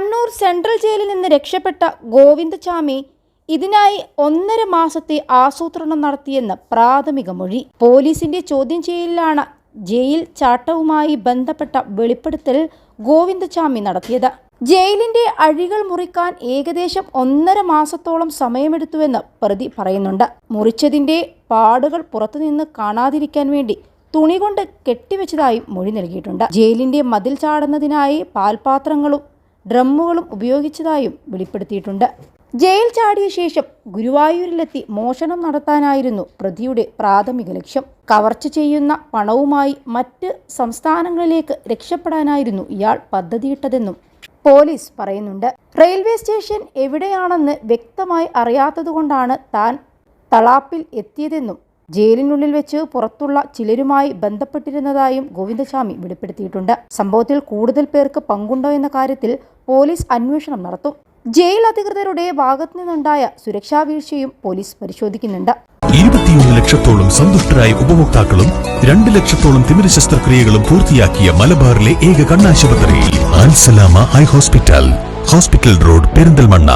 Kannur central ജയിലിൽ നിന്ന് രക്ഷപ്പെട്ട ഗോവിന്ദചാമി ഇതിനായി ഒന്നര മാസത്തെ ആസൂത്രണം നടത്തിയെന്ന് പ്രാഥമിക മൊഴി. പോലീസിന്റെ ചോദ്യം ചെയ്യലിലാണ് ജയിൽ ചാട്ടവുമായി ബന്ധപ്പെട്ട വെളിപ്പെടുത്തൽ ഗോവിന്ദചാമി നടത്തിയത്. ജയിലിന്റെ അഴികൾ മുറിക്കാൻ ഏകദേശം ഒന്നര മാസത്തോളം സമയമെടുത്തുവെന്ന് പ്രതി പറയുന്നുണ്ട്. മുറിച്ചതിന്റെ പാടുകൾ പുറത്തുനിന്ന് കാണാതിരിക്കാൻ വേണ്ടി തുണി കൊണ്ട് കെട്ടിവെച്ചതായും മൊഴി നൽകിയിട്ടുണ്ട്. ജയിലിന്റെ മതിൽ ചാടുന്നതിനായി പാൽപാത്രങ്ങളും ഡ്രമ്മുകളും ഉപയോഗിച്ചതായും വെളിപ്പെടുത്തിയിട്ടുണ്ട്. ജയിൽ ചാടിയ ശേഷം ഗുരുവായൂരിലെത്തി മോഷണം നടത്താനായിരുന്നു പ്രതിയുടെ പ്രാഥമിക ലക്ഷ്യം. കവർച്ച ചെയ്യുന്ന പണവുമായി മറ്റ് സംസ്ഥാനങ്ങളിലേക്ക് രക്ഷപ്പെടാനായിരുന്നു ഇയാൾ പദ്ധതിയിട്ടതെന്നും പോലീസ് പറയുന്നുണ്ട്. റെയിൽവേ സ്റ്റേഷൻ എവിടെയാണെന്ന് വ്യക്തമായി അറിയാത്തതുകൊണ്ടാണ് താൻ തളാപ്പിൽ എത്തിയതെന്നും ജയിലിനുള്ളിൽ വെച്ച് പുറത്തുള്ള ചിലരുമായി ബന്ധപ്പെട്ടിരുന്നതായും ഗോവിന്ദസ്വാമി വെളിപ്പെടുത്തിയിട്ടുണ്ട്. സംഭവത്തിൽ കൂടുതൽ പേർക്ക് പങ്കുണ്ടോ എന്ന കാര്യത്തിൽ പോലീസ് അന്വേഷണം നടത്തും. ജയിൽ അധികൃതരുടെ ഭാഗത്തു നിന്നുണ്ടായ സുരക്ഷാ വീഴ്ചയും പോലീസ് പരിശോധിക്കുന്നുണ്ട്. ഇരുപത്തിയൊന്ന് ലക്ഷത്തോളം സന്തുഷ്ടരായ ഉപഭോക്താക്കളും രണ്ട് ലക്ഷത്തോളം തിമിര ശസ്ത്രക്രിയകളും പൂർത്തിയാക്കിയ മലബാറിലെ ഏക കണ്ണാശുപത്രി Al Salama eye hospital hospital road Perinthalmanna.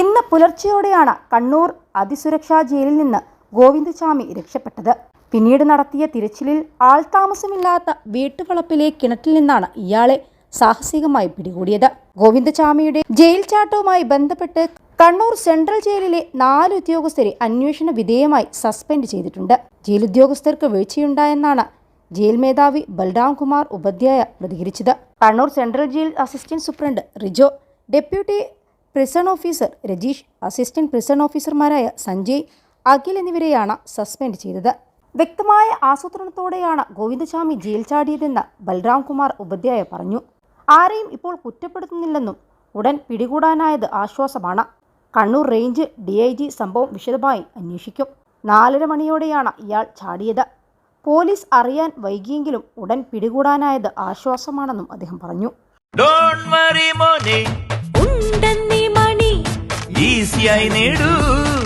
ഇന്ന് പുലർച്ചെയോടെയാണ് കണ്ണൂർ അതിസുരക്ഷാ ജയിലിൽ നിന്ന് ഗോവിന്ദസ്വാമി രക്ഷപ്പെട്ടത്. പിന്നീട് നടത്തിയ തിരച്ചിലിൽ ആൾതാമസമില്ലാത്ത വീട്ടുവളപ്പിലെ കിണറ്റിൽ നിന്നാണ് ഇയാളെ സാഹസികമായി പിടികൂടിയത്. ഗോവിന്ദസ്വാമിയുടെ ജയിൽ ചാട്ടവുമായി ബന്ധപ്പെട്ട് കണ്ണൂർ സെൻട്രൽ ജയിലിലെ നാല് ഉദ്യോഗസ്ഥരെ അന്വേഷണ വിധേയമായി സസ്പെൻഡ് ചെയ്തിട്ടുണ്ട്. ജയിൽ ഉദ്യോഗസ്ഥർക്ക് വീഴ്ചയുണ്ടായെന്നാണ് ജയിൽ മേധാവി ബൽറാം കുമാർ ഉപാധ്യായ പ്രതികരിച്ചത്. Kannur central jail assistant superintendent Rijo deputy prison officer Rajeesh assistant prison ഓഫീസർമാരായ സഞ്ജയ് അഖിൽ എന്നിവരെയാണ് സസ്പെൻഡ് ചെയ്തത്. വ്യക്തമായ ആസൂത്രണത്തോടെയാണ് ഗോവിന്ദസ്വാമി ജയിൽ ചാടിയതെന്ന് ബൽറാം കുമാർ ഉപാധ്യായ പറഞ്ഞു. ആരെയും ഇപ്പോൾ കുറ്റപ്പെടുത്തുന്നില്ലെന്നും ഉടൻ പിടികൂടാനായത് ആശ്വാസമാണ്. Kannur range D I G സംഭവം വിശദമായി അന്വേഷിക്കും. നാലര മണിയോടെയാണ് ഇയാൾ ചാടിയത്. പോലീസ് അറിയാൻ വൈകിയെങ്കിലും ഉടൻ പിടികൂടാനായത് ആശ്വാസമാണെന്നും അദ്ദേഹം പറഞ്ഞു. ഡോണ്ട് വറി മോനെ. ഉണ്ടെന്നീ മണി. ഈസിയായി നേടൂ.